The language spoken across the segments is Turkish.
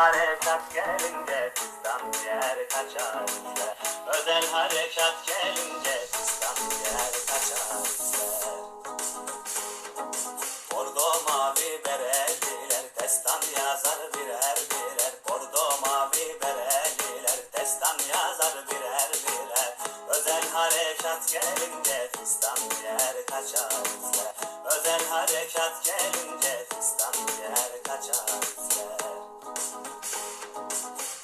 harekat gelince Fistan diğer kaçar ister Özel harekat gelince Fistan diğer kaçar. ister Bordo mavi bereliler Destan yazar birer birer Bordo mavi bereliler Destan yazar birer birer Özel harekat gelince Özel harekat gelince Fistan diğer kaçar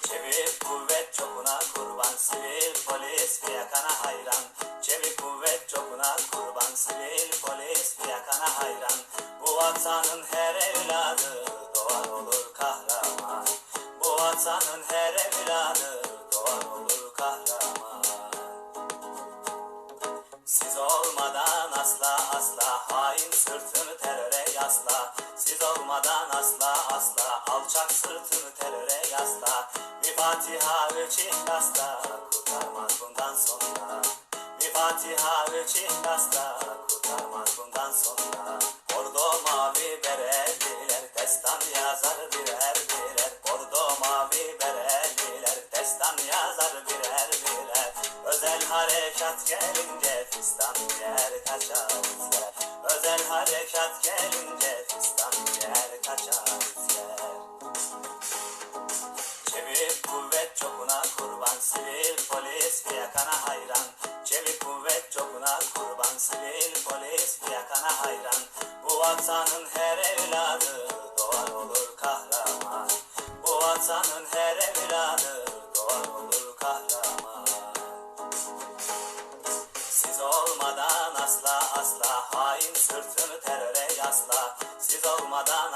Çevik kuvvet çokuna kurban sivil polis fiyakana hayran. Çevik kuvvet çokuna kurban sivil polis fiyakana hayran. Bu vatanın her evladı doğar olur kahraman. Bu vatanın her evladı doğar olur kahraman. Siz olmadan hain sırtını teröre yasla. Siz olmadan asla asla. Alçak sırtını teröre yasla. Bir Fatiha üç ihlasla. Kurtarmaz bundan sonra. Bir Fatiha üç ihlasla. Kurtarmaz bundan sonra. Bordo mavi bereliler destan yazar birer birer. Bordo mavi bereliler destan yazar birer birer Özel harekat gelince fistan yer kaçar ister Özel harekat gelince fistan yer kaçar ister Çevik kuvvet çokuna kurban sivil polis fiyakana hayran. Çevik kuvvet çokuna kurban sivil polis fiyakana hayran. Bu vatanın her evladı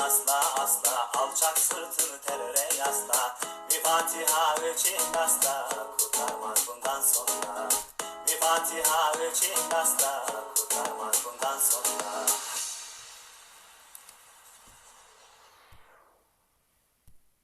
asla asla. Alçak sırtını teröre yasla. Bir Fatiha üç ihlasla kurtarmaz bundan sonra. Bir Fatiha üç ihlasla kurtarmaz